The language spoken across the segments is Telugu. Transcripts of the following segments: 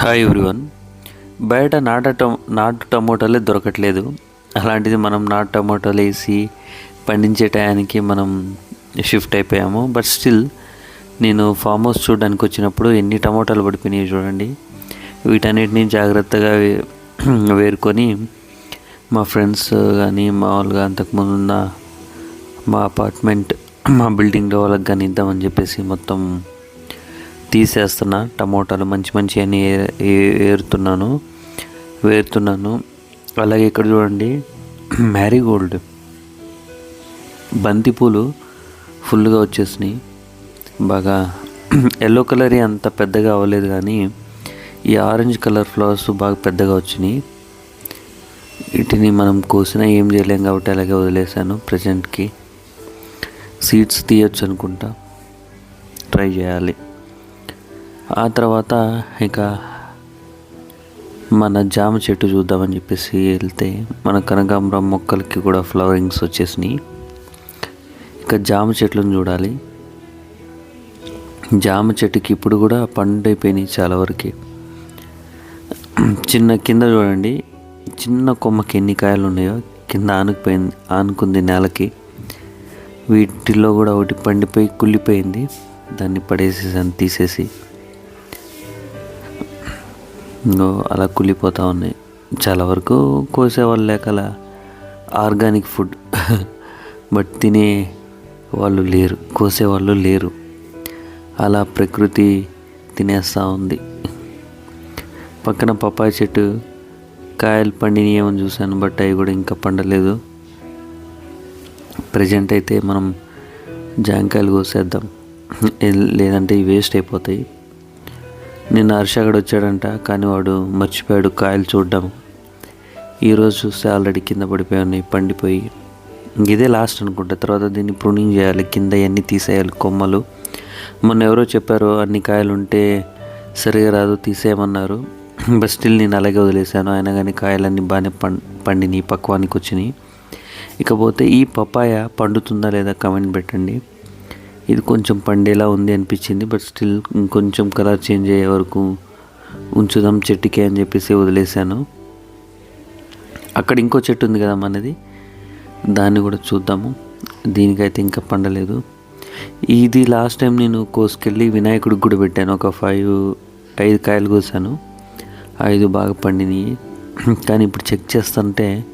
హాయ్ ఎవ్రీవన్ బయట నాట నాటు టమోటాలే దొరకట్లేదు. అలాంటిది మనం నాటు టమోటాలు వేసి పండించే టయానికి మనం షిఫ్ట్ అయిపోయాము. బట్ స్టిల్ నేను ఫామ్ హౌస్ చూడడానికి వచ్చినప్పుడు ఎన్ని టమోటాలు పడిపోయినాయి చూడండి. వీటన్నిటిని జాగ్రత్తగా వేరుకొని మా ఫ్రెండ్స్ కానీ మామూలుగా అంతకుముందు ఉన్న మా అపార్ట్మెంట్ మా బిల్డింగ్లో వాళ్ళకి కానీ ఇద్దామని చెప్పేసి మొత్తం తీసేస్తున్నా టమోటాలు మంచి మంచి అని ఏ- ఏరుతున్నాను వేరుతున్నాను. అలాగే ఇక్కడ చూడండి మ్యారీగోల్డ్ బంతిపూలు ఫుల్గా వచ్చేసినాయి. బాగా ఎల్లో కలర్ అంత పెద్దగా అవ్వలేదు కానీ ఈ ఆరెంజ్ కలర్ ఫ్లవర్స్ బాగా పెద్దగా వచ్చినాయి. వీటిని మనం కోసినా ఏం చేయలేం కాబట్టి అలాగే వదిలేసాను ప్రజెంట్కి సీడ్స్ తీయొచ్చు అనుకుంటా. ట్రై చేయాలి. ఆ తర్వాత ఇక మన జామ చెట్టు చూద్దామని చెప్పేసి వెళ్తే మన కనకాంబరం మొక్కలకి కూడా ఫ్లవరింగ్స్ వచ్చేసినాయి. ఇక జామ చెట్లను చూడాలి. జామ చెట్టుకి ఇప్పుడు కూడా పండు అయిపోయినాయి చాలా వరకు. చిన్న కింద చూడండి. చిన్న కొమ్మకి ఎన్ని కాయలు ఉన్నాయో కింద ఆనుకుపోయింది ఆనుకుంది నేలకి. వీటిలో కూడా ఒకటి పండిపోయి కుళ్ళిపోయింది. దాన్ని పడేసేసాను తీసేసి అలా కుళ్ళిపోతూ ఉన్నాయి. చాలా వరకు కోసేవాళ్ళు లేక అలా ఆర్గానిక్ ఫుడ్. బట్ తినే వాళ్ళు లేరు కోసేవాళ్ళు లేరు. అలా ప్రకృతి తినేస్తూ ఉంది. పక్కన పప్పాయ చెట్టు కాయలు పండిని ఏమో చూశాను బట్ అవి కూడా ఇంకా పండలేదు. ప్రజెంట్ అయితే మనం జాంకాయలు కోసేద్దాం. లేదంటే ఇవి వేస్ట్ అయిపోతాయి. నిన్న హర్షగడు వచ్చాడంట కానీ వాడు మర్చిపోయాడు కాయలు చూడడం. ఈరోజు చూస్తే ఆల్రెడీ కింద పడిపోయి ఉన్నాయి పండిపోయి. ఇదే లాస్ట్ అనుకుంటా తర్వాత దీన్ని ప్రూనింగ్ చేయాలి కింద ఇవన్నీ తీసేయాలి కొమ్మలు. మొన్న ఎవరో చెప్పారు అన్ని కాయలు ఉంటే సరిగా రాదు తీసేయమన్నారు. బట్ స్టిల్ నేను అలాగే వదిలేశాను అయినా కానీ కాయలన్నీ బాగానే పం పండినాయి పక్వానికి వచ్చినాయి. ఇకపోతే ఈ పపాయ పండుతుందా లేదా కమెంట్ పెట్టండి. ఇది కొంచెం పండేలా ఉంది అనిపించింది బట్ స్టిల్ ఇంకొంచెం కలర్ చేంజ్ అయ్యే వరకు ఉంచుదాం చెట్టుకి అని చెప్పేసి వదిలేశాను. అక్కడ ఇంకో చెట్టు ఉంది కదా మనది దాన్ని కూడా చూద్దాము. దీనికైతే ఇంకా పండలేదు. ఇది లాస్ట్ టైం నేను కోసుకెళ్ళి వినాయకుడికి కూడా పెట్టాను. ఒక ఫైవ్ ఐదు కాయలు కోసాను. ఐదు బాగా పండినాయి. కానీ ఇప్పుడు చెక్ చేస్తుంటే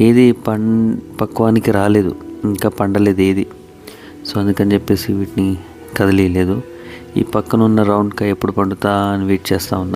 ఏది పం పక్వానికి రాలేదు. ఇంకా పండలేదు ఏది. సో అందుకని చెప్పేసి వీటిని కదిలీలేదు. ఈ పక్కన ఉన్న రౌండ్ కాయ ఎప్పుడు పండుతా అని వెయిట్ చేస్తూ ఉన్నా.